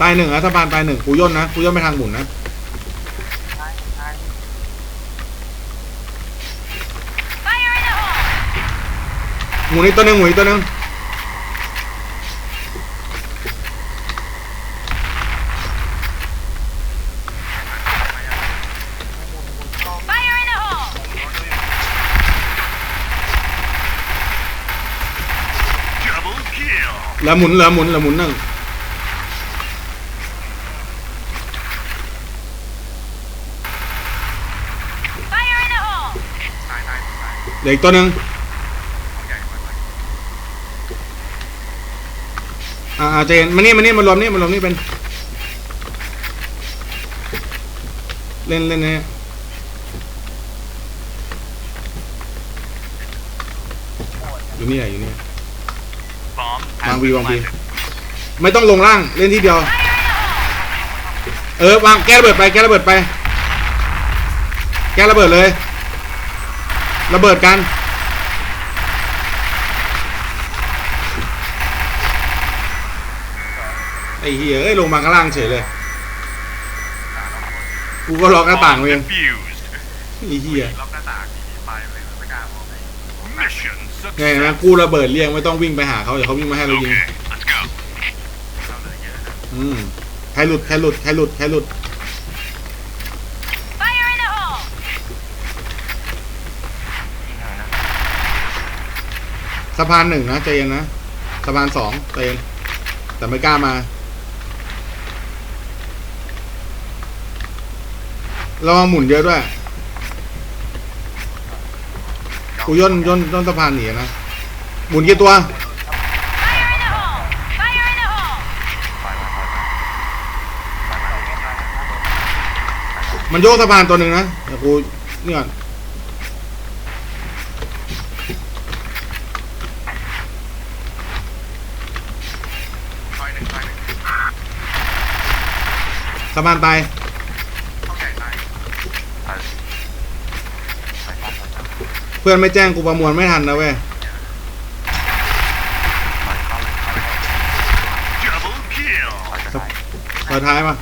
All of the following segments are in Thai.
ตายหนึ่งนะสะพานตายหนึ่งกูย่นนะกูย่นไปทางหมุนนะตายตาย Fire in the hole! หมุนอีกตัวหนึ่งหมุนอีกตัวหนึ่งเข้า Fire in the hole! เหลือหมุนเหลือหมุนเหลือหมุนหนึ่ง Fire in the hole! ตายตายตาย เห ลืออีกตัวหนึ่งอ่าเจนมานี่มานี่มารวมนี่มารวมนี่เป็น เล่นเล่นเนี่ยอยู่นี่แหละอยู่นี่ Bomb Mang has vi, been mang vi. planted. ไม่ต้องลงล่างเล่นที่เดียว เออวางแก้ระเบิดไปแก้ระเบิดไป แก้ระเบิดเลย ระเบิดกัน ไอ้เหี้ยเอ้ยลงมาข้างล่างเฉยเลย กูก็ล็อกหน้าต่าง Bomb เอง defused. ไอ้เหี้ยล็อกหน้าต่างที่ไปเลยไม่กล้ามองเลย Mission ไงนะ success. กูระเบิดเรียงไม่ต้องวิ่งไปหาเขาเดี๋ยวเขาวิ่งมาให้เรายิง Okay, let's go. เข้าเลยเยอะนะอืมใครหลุดใครหลุดใครหลุดใครหลุด สะพานหนึ่งนะใจเย็นนะสะพานสองใจเย็นแต่ไม่กล้ามาระวังหมุนเยอะด้วย กูย่นย่นย่นสะพานหนีนะ หมุนกี่ตัว มันโยกสะพานตัวหนึ่งนะเดี๋ยวกูนี่ก่อน ซอยหนึ่งซอยหนึ่ง สะพานตายเพื่อนไม่แจ้งกูประมวลไม่ทันนะเว้ย Double kill. ซอท้ายมา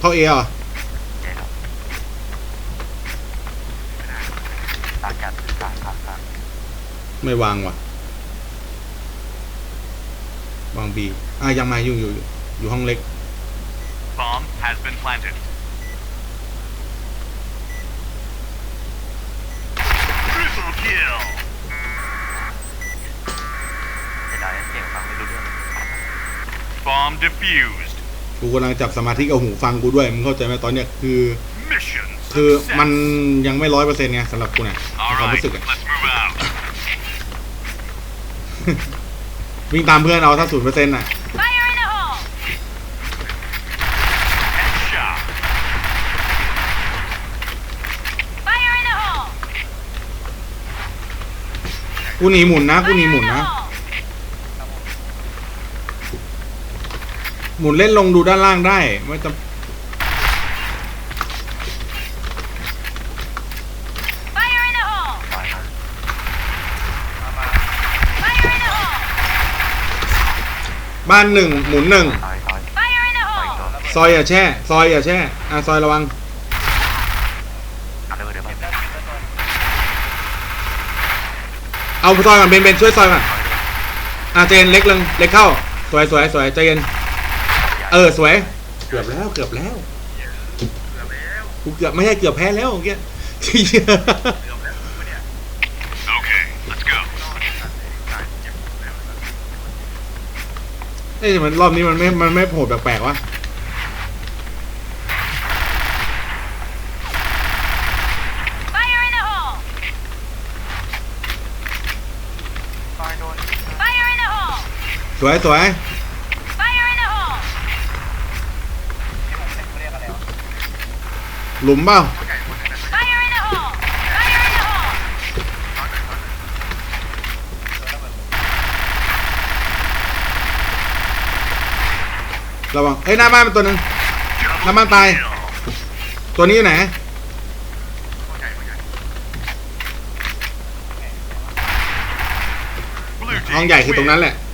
เข้าเอเหรอไม่วางว่ะ วางบีอะยังมาอยู่อยู่อยู่ อยู่ห้องเล็ก Bomb has been planted. Triple kill. เสียดายเสียงฟังไม่รู้เรื่อง Bomb defused. กูกำลังจับสมาธิกับหูฟังกูด้วยมึงเข้าใจไหมตอนเนี้ยคือ Mission คือ success. มันยังไม่ร้อยเปอร์เซ็นต์ไงสำหรับกูเนี่ยใน All ความ right, รู้สึกอะ let's move out. วิ่งตามเพื่อนเอาถ้าศูนย์เปอร์เซ็นต์อะ กูหนีหมุนนะกู Fire หนี in หมุน the นะ hole! หมุนเล่นลงดูด้านล่างได้ไม่จำ Fire in the hole! Fire in the hole! บ้านหนึ่งหมุนหนึ่ง Fire in the hole! ซอยอย่าแช่ ซอยอย่าแช่ อะ ซอยระวัง เอาซอยก่อนเบนเบนช่วยซอยก่อนอะเจนเล็กลงเล็กเข้า สวยสวยสวยใจเย็นเออสวย เกือบแล้วเกือบแล้วเกือบแล้วกูเกือบไม่ใช่เกือบแพ้แล้วเมื่อกี้เกือบแล้วกูเนี่ย Okay, let's go. นอนตัดเลยตายเจ็บแล้วเอ้ยมันรอบนี้มันไม่ มันไม่โผล่แปลกๆวะ Fire in the hole! ซอยโดน Fire in the hole! ส วยสวย Fire in the hole! เรียกอะไรวะหลุมเปล่าห้องใหญ่คนนึงนะ Fire in the hole! Fire in the hole! นอนหนึ่งนอนหนึ่งระวังเอ้ยหน้าบ้านเป็นตัวหนึ่ง Double Naman tayo. kill. ตัวนี้อยู่ไหนห้องใหญ่ห้องใหญ่ Blue ห้อง team ใหญ่คือตรงนั้นแหละ win.